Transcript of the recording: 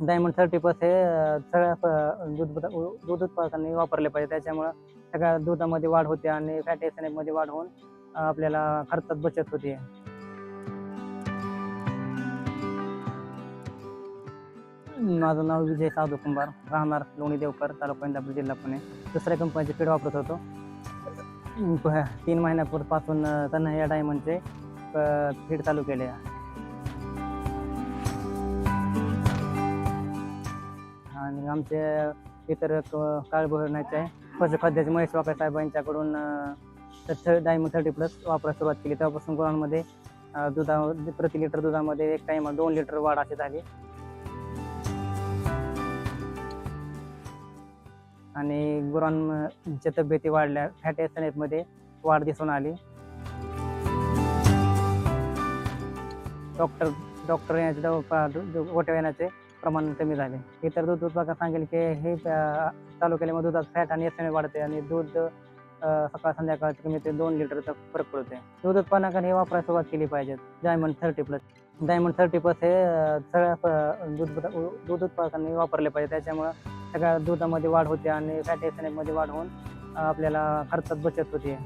Diamond thirty पस हे सगळ्या प- दूध दूध उत्पादकांनी वापरले पाहिजे. त्याच्यामुळं सगळ्या दुधामध्ये वाढ होते आणि फॅटी वाढ होऊन आपल्याला खर्चात बचत होते माझं नाव विजय साधू कुंभार राहणार लोणी देवकर तालुका इंदापूर जिल्हा पुणे. दुसऱ्या कंपनीचे फीड वापरत होतो. तीन महिन्यापूर्वीपासून त्यांना या डायमंडचे फीड चालू केले. आमचे इतर क- काळभरण्याचे आहे. पशुखाद्याचे महेश वाकडे साहेबांच्याकडून डायमंड थर्टी प्लस वापरायला सुरुवात केली. तेव्हापासून गुरांमध्ये दुधा प्रति लिटर दुधामध्ये एक टाइम दोन लिटर वाढ अशी झाली. आणि गुरांच्या तब्येती वाढल्या. फॅटी मध्ये वाढ दिसून आली. डॉक्टर डॉक्टर येण्याचे दवा- गोट्या येण्याचे प्रमाण कमी झाले. इतर दूध उत्पादक सांगेल की हे तालुक्याला चालू केल्यामुळे दुधात फॅट आणि एस वाढते आणि दूध सकाळ संध्याकाळ कमी ते दोन लिटरचा फरक पडते दूध उत्पादकांनी हे वापरायला सुरुवात केली पाहिजे. Diamond thirty plus diamond thirty plus हे सगळ्या दूध दूध उत्पादकांनी वापरले पाहिजे. त्याच्यामुळं सगळ्या दुधामध्ये वाढ होते आणि फॅटमध्ये वाढ होऊन आपल्याला खर्चात बचत होते.